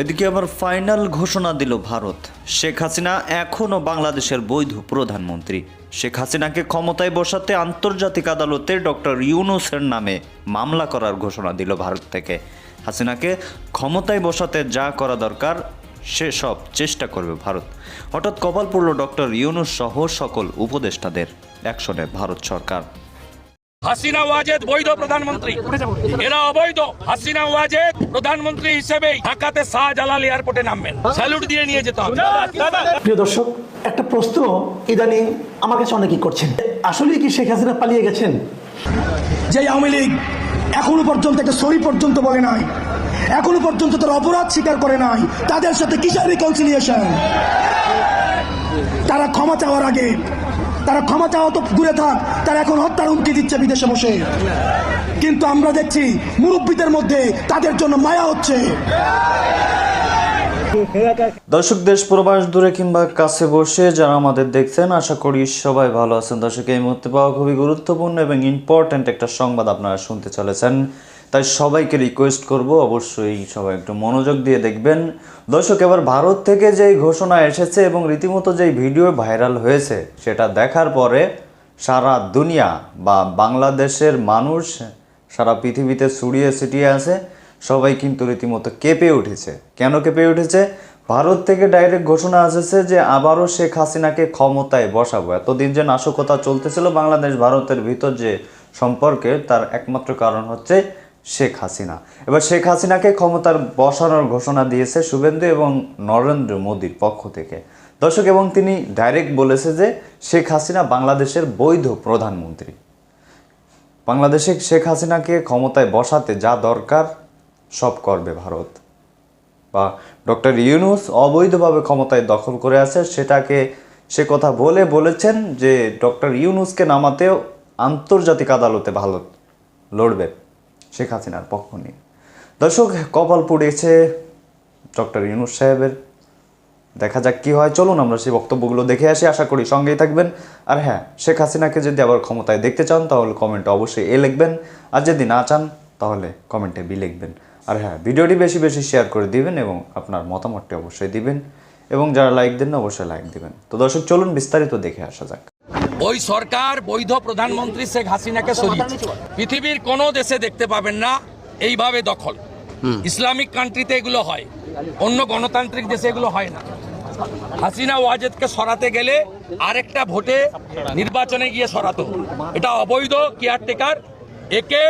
এদিকে আবার ফাইনাল ঘোষণা দিল ভারত। শেখ হাসিনা এখনও বাংলাদেশের বৈধ প্রধানমন্ত্রী। শেখ হাসিনাকে ক্ষমতায় বসাতে আন্তর্জাতিক আদালতে ডক্টর ইউনুসের নামে মামলা করার ঘোষণা দিল ভারত থেকে। হাসিনাকে ক্ষমতায় বসাতে যা করা দরকার সেসব চেষ্টা করবে ভারত। হঠাৎ কপাল পড়ল ডক্টর ইউনুস সহ সকল উপদেষ্টাদের অ্যাকশনে ভারত সরকার। হাসিনা ওয়াজেদ বৈধ প্রধানমন্ত্রী। এরা অবৈধ। হাসিনা ওয়াজেদ প্রধানমন্ত্রী হিসেবে ঢাকাতে শাহজালাল এয়ারপোর্টে নামবেন। স্যালুট দিয়ে নিয়ে যেতে হবে। প্রিয় দর্শক একটা প্রশ্ন ইদানিং আমার কাছে অনেকেই করছেন। আসলে কি শেখ হাসিনা পালিয়ে গেছেন? যে আওয়ামী লীগ এখনও পর্যন্ত একটা সরি পর্যন্ত বলে নাই এখনও পর্যন্ত তার অপরাধ স্বীকার করে নাই তাদের সাথে কিসের রিকনসিলিয়েশন তারা ক্ষমা চাওয়ার আগে তারা ক্ষমা চাওয়া তো দূরে থাক। তারা এখন হত্যার হুমকি দিচ্ছে বিদেশে বসে। কিন্তু আমরা দেখছি মুরব্বীদের মধ্যে তাদের জন্য মায়া হচ্ছে। দর্শক, দেশ প্রবাস দূরে কিংবা কাছে বসে যারা আমাদের দেখছেন, আশা করি সবাই ভালো আছেন। দর্শক, এই মুহূর্তে পাওয়া খুবই গুরুত্বপূর্ণ এবং ইম্পর্ট্যান্ট একটা সংবাদ আপনারা শুনতে চলেছেন। তাই সবাইকে রিকোয়েস্ট করব, অবশ্যই সবাই একটু মনোযোগ দিয়ে দেখবেন। দর্শক, এবার ভারত থেকে যেই ঘোষণা এসেছে এবং রীতিমতো যেই ভিডিও ভাইরাল হয়েছে, সেটা দেখার পরে সারা দুনিয়া বা বাংলাদেশের মানুষ সারা পৃথিবীতে ছড়িয়ে ছিটিয়ে আছে। সবাই কিন্তু রীতিমতো কেঁপে উঠেছে। কেন কেঁপে উঠেছে? ভারত থেকে ডাইরেক্ট ঘোষণা এসেছে যে আবারও শেখ হাসিনাকে ক্ষমতায় বসাবো। এতদিন যে নাশকতা চলতেছিল বাংলাদেশ ভারতের ভিতর যে সম্পর্কে, তার একমাত্র কারণ হচ্ছে শেখ হাসিনা। এবার শেখ হাসিনাকে ক্ষমতার বসানোর ঘোষণা দিয়েছে শুভেন্দু এবং নরেন্দ্র মোদীর পক্ষ থেকে। দর্শক, এবং তিনি ডাইরেক্ট বলেছে যে শেখ হাসিনা বাংলাদেশের বৈধ প্রধানমন্ত্রী। বাংলাদেশে শেখ হাসিনাকে ক্ষমতায় বসাতে যা দরকার, সব করবে ভারত। বা ডক্টর ইউনুস অবৈধভাবে ক্ষমতায় দখল করে আছে, সেটাকে সে কথা বলে বলেছেন যে ডক্টর ইউনুসকে নামাতেও আন্তর্জাতিক আদালতে ভারত লড়বে। শেখ হাসিনার পক্ষ নিয়ে। দর্শক, কপাল পুড়িয়েছে ডক্টর ইউনুস সাহেবের। দেখা যাক কি হয়। চলুন আমরা সেই বক্তব্যগুলো দেখে আসি। আশা করি সঙ্গেই থাকবেন। আর হ্যাঁ শেখ হাসিনাকে যদি আবার ক্ষমতায় দেখতে চান, তাহলে কমেন্টে অবশ্যই এ লিখবেন। আর যদি না চান, তাহলে কমেন্টে বি লিখবেন। আর হ্যাঁ ভিডিওটি বেশি বেশি শেয়ার করে দিবেন এবং আপনার মতামতটি অবশ্যই দিবেন। এবং যারা লাইক দেন অবশ্যই লাইক দিবেন। তো দর্শক, চলুন বিস্তারিত দেখে আসা যাক। ওই সরকার বৈধ প্রধানমন্ত্রী শেখ হাসিনাকে সরিয়েছে। পৃথিবীর কোনো দেশে দেখতে পাবেন না এইভাবে দখল। ইসলামিক কান্ট্রিতে এগুলো হয় অন্য গণতান্ত্রিক দেশে এগুলো হয় না। হাসিনা ওয়াজেদকে সরাতে গেলে আরেকটা ভোটে নির্বাচনে গিয়ে সরাতো। এটা অবৈধ কেয়ারটেকার একে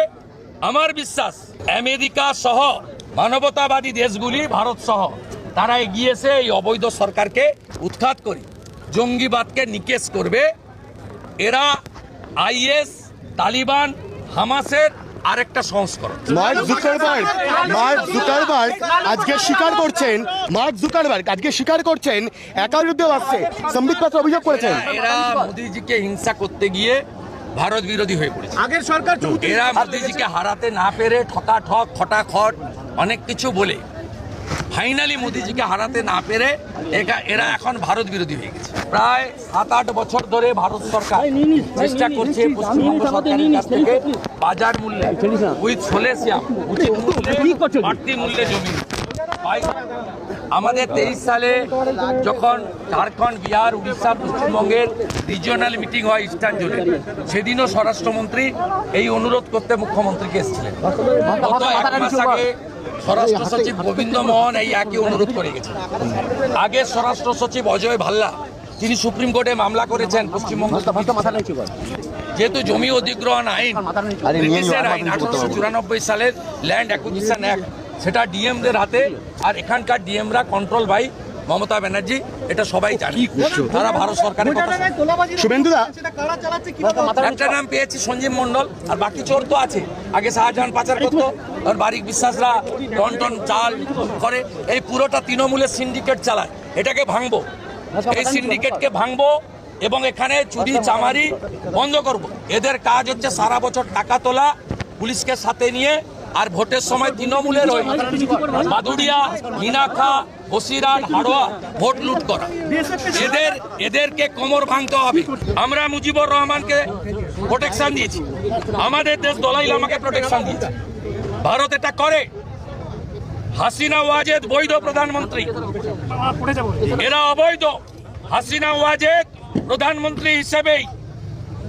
আমার বিশ্বাস আমেরিকা সহ মানবতাবাদী দেশগুলি ভারত সহ তারা এগিয়েছে এই অবৈধ সরকারকে উৎখাত করে। জঙ্গিবাদকে নিকেশ করবে এরা আইএস তালিবান হামাসের আরেকটা সংস্করণ। মার্ক জুকারবার্গ মার্ক জুকারবার্গ আজকে স্বীকার করছেন মার্ক জুকারবার্গ আজকে স্বীকার করছেন একার বিরুদ্ধেও আসছে সম্বিতপত্র অভিযোগ করেছেন। এরা মোদিজিকে হিংসা করতে গিয়ে ভারত বিরোধী হয়ে পড়েছে। আগের সরকার এরা মোদিজিকে হারাতে না পেরে ঠকা ঠক খটা খট অনেক কিছু বলে। ফাইনালি মোদিজিকে হারাতে না পেরে এরা এখন ভারত বিরোধী হয়ে গেছে। প্রায় সাত আট বছর ধরে ভারত সরকার চেষ্টা করছে পশ্চিমবঙ্গ সরকারের কাছ থেকে বাজার মূল্যে উইথ সোলেসিয়াম উচিত মূল্যে বাড়তি মূল্যে জমি। আমাদের তেইশ সালে যখন ঝাড়খণ্ড বিহার উড়িষ্যা পশ্চিমবঙ্গের রিজিওনাল মিটিং হয় ইস্টার্ন জোনে সেদিনও স্বরাষ্ট্রমন্ত্রী এই অনুরোধ করতে মুখ্যমন্ত্রীকে এসেছিলেন। গত এক মাস আগে স্বরাষ্ট্র সচিব গোবিন্দ মোহন এই একই অনুরোধ করে গেছে। আগে স্বরাষ্ট্র সচিব অজয় ভাল্লা তিনি সুপ্রিম কোর্টে মামলা করেছেন পশ্চিমবঙ্গ যেহেতু জমি অধিগ্রহণ আইন ব্রিটিশের আইন আঠারোশো চুরানব্বই সালের ল্যান্ড অ্যাকুইজিশন অ্যাক্ট সেটা ডিএমদের হাতে আর এখানকার ডিএমরা কন্ট্রোল বাই মমতা ব্যানার্জি এটা সবাই জানে। তারা ভারত সরকারের কথা শুভেন্দুদা একটা নাম পেয়েছি সঞ্জীব মন্ডল আর বাকি চোর তো আছে। আগে শাহজাহান পাচার করতো আর বারিক বিশ্বাসরা টন টন চাল করে এই পুরোটা তৃণমূলের সিন্ডিকেট চালায়। এটাকে ভাঙবো। এই সিন্ডিকেটকে ভাঙবো এবং এখানে চুরি চামারি বন্ধ করব। এদের কাজ হচ্ছে সারা বছর টাকা তোলা পুলিশকে সাথে নিয়ে আর ভোটের সময় তৃণমূলের ওই বাদুড়িয়া মিনাখা বসিরাট হাড়োয়া, ভোট লুট করা। এদের, এদেরকে কোমর ভাঙতে হবে। আমরা মুজিবুর রহমানকে প্রোটেকশন দিয়েছি। আমাদের দেশ দলাই লামাকে প্রোটেকশন দিয়েছে। ভারত এটা করে। হাসিনা, ওয়াজেদ, বৈধ প্রধানমন্ত্রী। এরা অবৈধ। হাসিনা, ওয়াজেদ প্রধানমন্ত্রী হিসেবেই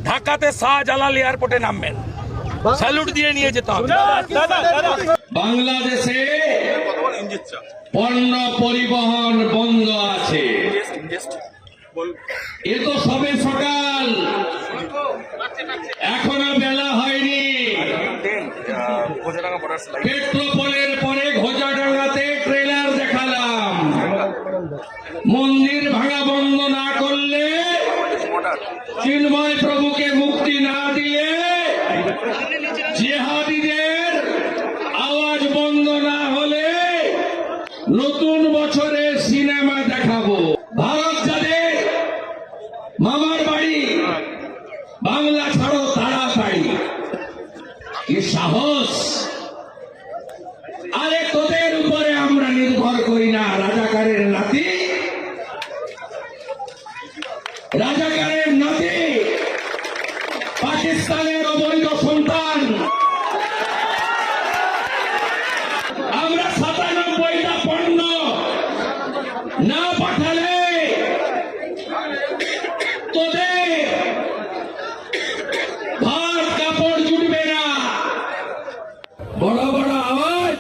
ঢাকাতে শাহজালাল এয়ারপোর্টে নামবেন। স্যালুট দিয়ে নিয়ে যেতে হবে। বাংলাদেশে পণ্য পরিবহন বন্ধ আছে। এ তো সবে সকাল। এখনও বেলা হয়নি। পেট্রোপোলের পরে ঘোজাডাঙ্গাতে ট্রেলার দেখালাম। মন্দির ভাঙা বন্ধ না করলে চিন্ময় প্রভুকে মুক্তি না দিলে জেহাদিদের আওয়াজ বন্ধ না হলে নতুন বছরে সিনেমা দেখাবো ভারত যাদের মামার বাড়ি বাংলা ছাড়ো তাড়াতাড়ি কি সাহস আরে তোদের উপরে আমরা নির্ভর করি না রাজাকারের নাতি রাজাকারের নাতি পাকিস্তানের অবৈধ সন্তান আমরা সাতানব্বইটা পণ্য না পাঠালে তোদের ভাত কাপড় জুটবে না বড় বড় আওয়াজ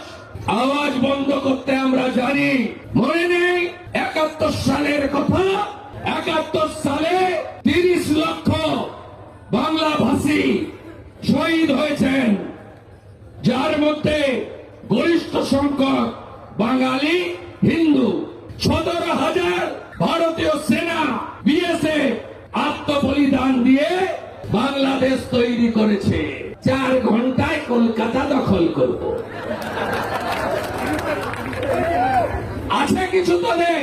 আওয়াজ বন্ধ করতে মনে নেই একাত্তর সালের কথা, একাত্তর সালে তিরিশ লক্ষ বাংলা ভাষী শহীদ হয়েছেন। যার মধ্যে গরিষ্ঠ সংখ্যক বাঙালি, হিন্দু, সতেরো হাজার ভারতীয় সেনা বিএসএফ আত্মবলিদান দিয়ে বাংলাদেশ তৈরি করেছে। চার ঘন্টায় কলকাতা দখল করব আছে কিছু তোদের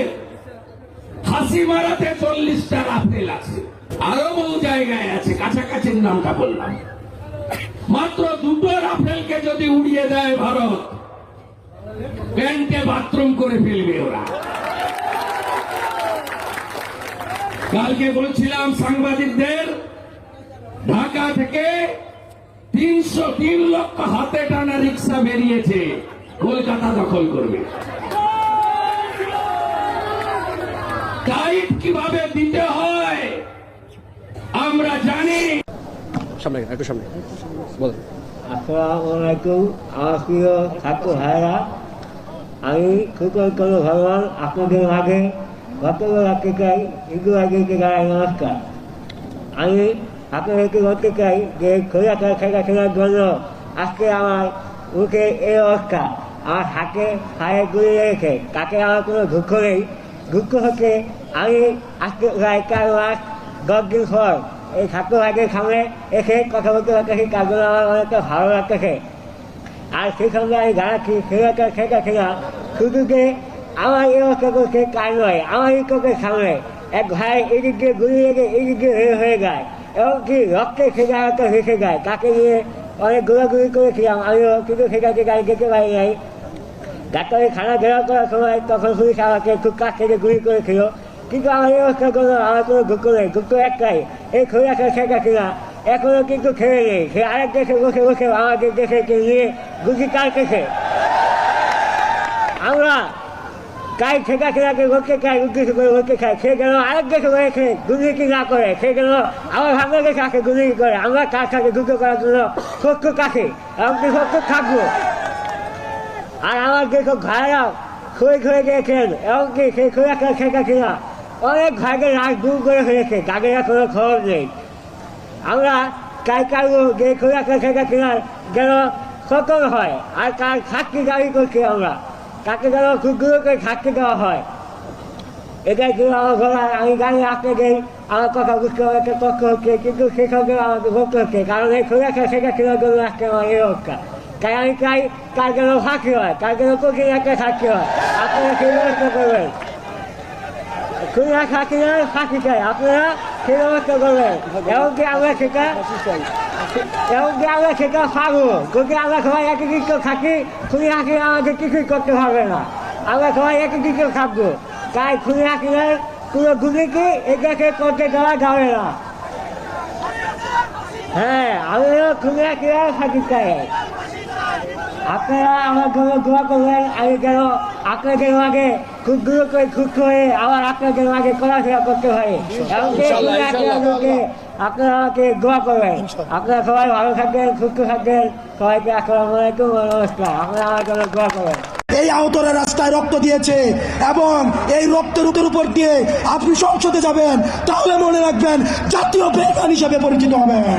হাসি মারাতে চল্লিশটা রাফেল আছে। আরও বহু জায়গায় আছে, কাছাকাছির নামটা বললাম। মাত্র দুটো রাফেলকে যদি উড়িয়ে দেয় ভারত, প্যান্টে বাথরুম করে ফেলবে ওরা। কালকে বলছিলাম সাংবাদিকদের, ঢাকা থেকে তিনশো তিন লক্ষ হাতে টানা রিক্সা বেরিয়েছে, কলকাতা দখল করবে। কীভাবে দিতে হয়? আমরা জানি। আসসালামু আলাইকুম আমার প্রিয় ছাত্র ভাইরা আমি সুকল করো ভগবান আপনাদের মাঝে থেকে হিন্দু আগে জানাই নমস্কার। আমি আপনাদেরকে বলতে চাই যে খোলাকার খেলা খেলার জন্য আজকে আমার মুখে এই অবস্থা। আমার হাতে পায়ে গুলি রেখে তাকে আমার কোনো দুঃখ নেই। দুঃখ হচ্ছে আমি আজকে চার মাস দশ দিন পর এই ছাত্র ভাইদের সামনে এসে কথা বলতে পারতেছি জন্য আমার অনেকটা ভালো লাগতেছে। আর সেই সঙ্গে আমি দাঁড়াচ্ছি খেলাটা খেলা খেলা, শুধু যে আমার এই অবস্থা করছে কার নয় আমারই চোখের সামনে এক ভাই এদিক দিয়ে গুলি লেগে এদিক দিয়ে হয়ে হয়ে যায়। এবং এমনকি রক্তে সেটা একটা ভেসে যায় তাকে নিয়ে অনেক ঘোরাঘুরি করেছিলাম, আমিও কিন্তু সেটাকে গাড়ি যেতে পারি নাই। ডাক্তারের খানা ঘেরাও করার সময় তখন পুলিশ আমাকে খুব কাছ থেকে গুলি করেছিল কিন্তু আমার এই অবস্থা কোনো আমার কোনো দুঃখ নেই দুঃখ একটাই, এই খোলাটা শেখা কিনা এখনও কিন্তু খেয়ে নেই। সে আরেক দেশে বসে বসে আমাদের দেশে নিয়ে গুলি কাটতেছে। আমরা কাই ঠেকা খেলাকে লোককে খাই উদ্দেশ্য করে লোককে খাই। সে যেন আরেক দেশে রয়েছে দুর্নীতি না করে, সে যেন আমার বাংলাদেশে আসে দুর্নীতি করে। আমরা কার সাথে যুদ্ধ করার জন্য সত্য কাছে এমনকি সত্য থাকব। আর আমার যেসব ভাইরা খুঁড়ে খুঁড়ে গিয়েছেন এমনকি সেই খুঁড়ে একটা শেখা কিনা অনেক ভাইকে রাগ দূর করে ফেলেছে আর কোনো খবর নেই। আমরা কাই কারও যে খুঁড়ে একটা শেখা কিনার যেন সতর্ক হয়। আর তার সাক্ষী দাবি করছি আমরা, তাকে যেন খুচরো করে সাক্ষী দেওয়া হয়। এটাই ছিল আমার ঘোরা আমি জানি আপনাদের আমার কথা বুঝতে অনেকটা তথ্য হচ্ছে, কিন্তু সেসব আমাকে ভক্ত হচ্ছে কারণ এই একটা শেখা কিনার জন্য আজকে আমার এই অবস্থা তাই আমি চাই যেন সাক্ষী হয়? যেন কঠিন একটা সাক্ষী হয়? আপনারা সেই ব্যবস্থা করবেন? খুলনা সাক্ষী যেন সাক্ষী চাই আপনারা সেই ব্যবস্থা করবেন? এমনকি আমরা সেটা এমনকি আমরা সেটা পাবো? যদি আমরা সবাই দিক থাকি খুনি হাসি আমাদের কিছুই করতে পারবে না। আমরা সবাই দিকে থাকব। তাই খুনি হাসিনের কোনো দুর্নীতি এটাকে করতে দেওয়া যাবে না। হ্যাঁ আমিও খুনি হাসিনের সাক্ষী চাই আপনারা আমার জন্য দোয়া করবেন। আমি যেন আপনাদের আগে খুব দূর করে খুব করে আবার আপনাদের আগে কড়াফেরা করতে পারি। আপনারা আমাকে দোয়া করবেন। আপনারা সবাই ভালো থাকবেন সুস্থ থাকবেন। সবাইকে আসসালামু আলাইকুম নমস্কার আপনারা আমার জন্য দোয়া করবেন। এই আহতরা রাস্তায় রক্ত দিয়েছে এবং এই রক্তের উপর উপর দিয়ে আপনি সংসদে যাবেন তাহলে মনে রাখবেন জাতীয় বেগান হিসেবে পরিচিত হবেন।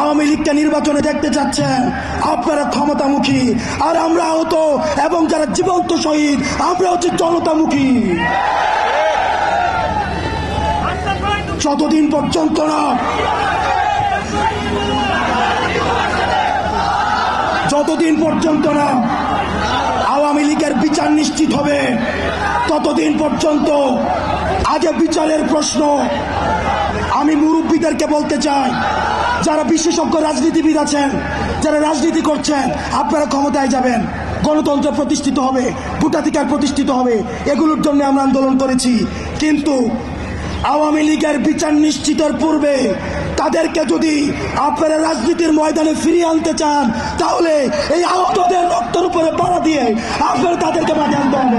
আওয়ামী লীগকে নির্বাচনে দেখতে চাচ্ছেন। আপনারা ক্ষমতামুখী। আর আমরা আহত এবং যারা জীবন্ত শহীদ, আমরা হচ্ছে জনতামুখী। যতদিন পর্যন্ত না যতদিন পর্যন্ত না আওয়ামী লীগের বিচার নিশ্চিত হবে, ততদিন পর্যন্ত আগে বিচারের প্রশ্ন আমি মুরব্বীদেরকে বলতে চাই। যারা বিশেষজ্ঞ রাজনীতিবিদ আছেন, যারা রাজনীতি করছেন, আপনারা ক্ষমতায় যাবেন। গণতন্ত্র প্রতিষ্ঠিত হবে, ভোটাধিকার প্রতিষ্ঠিত হবে, এগুলোর জন্য আমরা আন্দোলন করেছি। কিন্তু আওয়ামী লীগের বিচার নিশ্চিতের পূর্বে তাদেরকে যদি আপনারা রাজনীতির ময়দানে ফিরিয়ে আনতে চান, তাহলে এই আহতদের রক্তের উপরে পাড়া দিয়ে আপনারা তাদেরকে মাঠে আনতে হবে।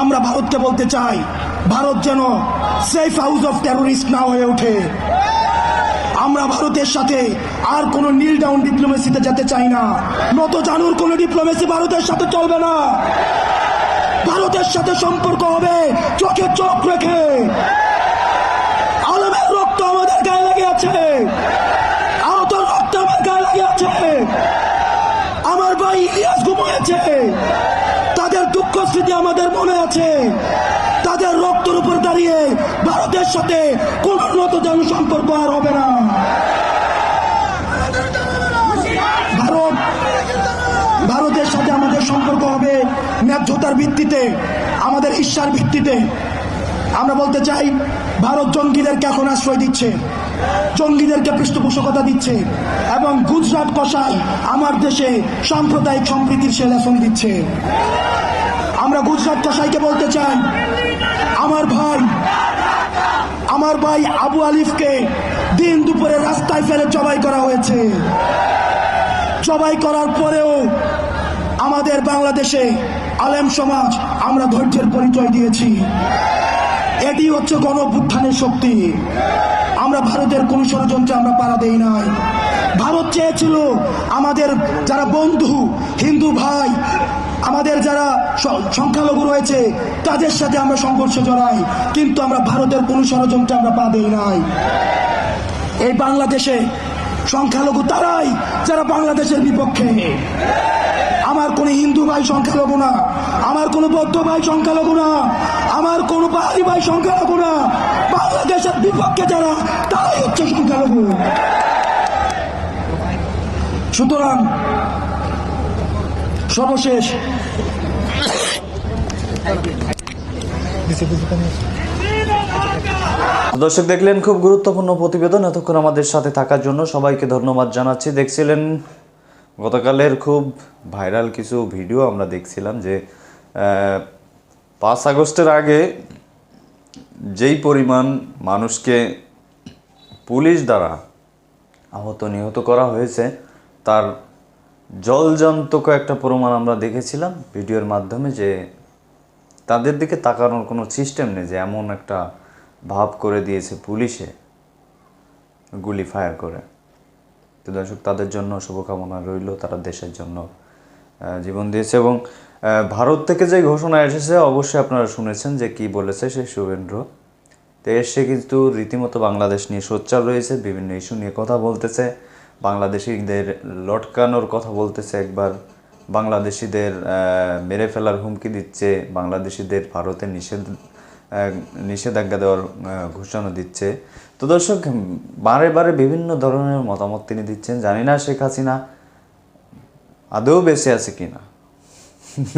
আমরা ভারতকে বলতে চাই, ভারত যেন সেফ হাউস অফ টেরোরিস্ট না হয়ে ওঠে। আমরা ভারতের সাথে আর কোন নীল ডাউন ডিপ্লোমেসিতে যেতে চাই না। নত জানুর কোন ডিপ্লোমেসি ভারতের সাথে চলবে না। ভারতের সাথে সম্পর্ক হবে চোখে চোখ রেখে। আলমের রক্ত আমাদের গায়ে লেগে আছে আহত রক্ত আমার গায়ে লেগে আছে আমার ভাই ইলিয়াস ঘুমিয়েছে তাদের দুঃখ স্মৃতি আমাদের মনে আছে। তাদের রক্তের উপর দাঁড়িয়ে ভারতের সাথে কোন উন্নত যেন সম্পর্ক আর হবে না। ভারত, ভারতের সাথে আমাদের সম্পর্ক হবে ন্যায্যতার ভিত্তিতে, আমাদের ঈর্ষার ভিত্তিতে। আমরা বলতে চাই, ভারত জঙ্গিদেরকে এখন আশ্রয় দিচ্ছে, জঙ্গিদেরকে পৃষ্ঠপোষকতা দিচ্ছে, এবং গুজরাট কষাই আমার দেশে সাম্প্রদায়িক সম্প্রীতির সে দিচ্ছে। আমরা গুজরাট কষাইকে বলতে চাই, আমার ভাই আমার ভাই আবু আলিফকে দিন দুপুরে রাস্তায় ফেলে জবাই করা হয়েছে। জবাই করার পরেও আমাদের বাংলাদেশে আলেম সমাজ আমরা ধৈর্যের পরিচয় দিয়েছি। এটি হচ্ছে গণ অভ্যুত্থানের শক্তি। আমরা ভারতের কোন ষড়যন্ত্রে আমরা পাড়া দেই নাই। ভারত চেয়েছিল আমাদের যারা বন্ধু, হিন্দু ভাই আমাদের যারা সংখ্যালঘু রয়েছে, তাদের সাথে আমরা সংঘর্ষে জড়াই, কিন্তু আমরা ভারতের কোন ষড়যন্ত্রে আমরা পা দেই নাই। এই বাংলাদেশে সংখ্যালঘু তারাই, যারা বাংলাদেশের বিপক্ষে। আমার কোন হিন্দু ভাই সংখ্যালঘু না, আমার কোন বৌদ্ধ ভাই সংখ্যালঘু না, আমার কোন পাহাড়ি ভাই সংখ্যালঘু না, বাংলাদেশের বিপক্ষে যারা, তারাই হচ্ছে সংখ্যালঘু। সুতরাং সর্বশেষ। দর্শক দেখলেন, খুব গুরুত্বপূর্ণ প্রতিবেদন এতক্ষণ আমাদের সাথে থাকার জন্য সবাইকে ধন্যবাদ জানাচ্ছি। দেখছিলেন গতকালের খুব ভাইরাল কিছু ভিডিও আমরা দেখছিলাম যে পাঁচ আগস্টের আগে যেই পরিমাণ মানুষকে পুলিশ দ্বারা আহত নিহত করা হয়েছে, তার জলজন্তক একটা প্রমাণ আমরা দেখেছিলাম ভিডিওর মাধ্যমে যে তাদের দিকে তাকানোর কোনো সিস্টেম নেই যে এমন একটা ভাব করে দিয়েছে পুলিশে গুলি ফায়ার করে। তো দর্শক, তাদের জন্য শুভকামনা রইল, তারা দেশের জন্য জীবন দিয়েছে এবং ভারত থেকে যে ঘোষণা এসেছে অবশ্যই আপনারা শুনেছেন যে কি বলেছে সেই শুভেন্দ্র তো এসে কিন্তু রীতিমতো বাংলাদেশ নিয়ে সোচ্চার রয়েছে, বিভিন্ন ইস্যু নিয়ে কথা বলতেছে। বাংলাদেশিদের লটকানোর কথা বলতেছে একবার। বাংলাদেশিদের মেরে ফেলার হুমকি দিচ্ছে। বাংলাদেশিদের ভারতে নিষেধ নিষেধাজ্ঞা দেওয়ার ঘোষণা দিচ্ছে। তো দর্শক, বারে বারে বিভিন্ন ধরনের মতামত তিনি দিচ্ছেন। জানি না শেখ হাসিনা আদৌ বেঁচে আছে কি না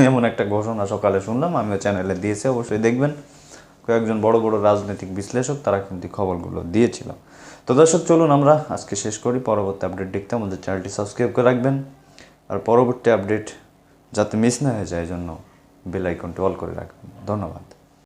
এমন একটা ঘোষণা সকালে শুনলাম, আমিও চ্যানেলে দিয়েছি, অবশ্যই দেখবেন। কয়েকজন বড় বড় রাজনৈতিক বিশ্লেষক তারা কিন্তু খবরগুলো দিয়েছিল। তো দর্শক, চলুন আমরা আজকে শেষ করি। পরবর্তী আপডেট দেখতে আমাদের চ্যানেলটি সাবস্ক্রাইব করে রাখবেন। আর পরবর্তী আপডেট যাতে মিস না হয়ে যায় জন্য বেল আইকনটি অল করে রাখবেন। ধন্যবাদ।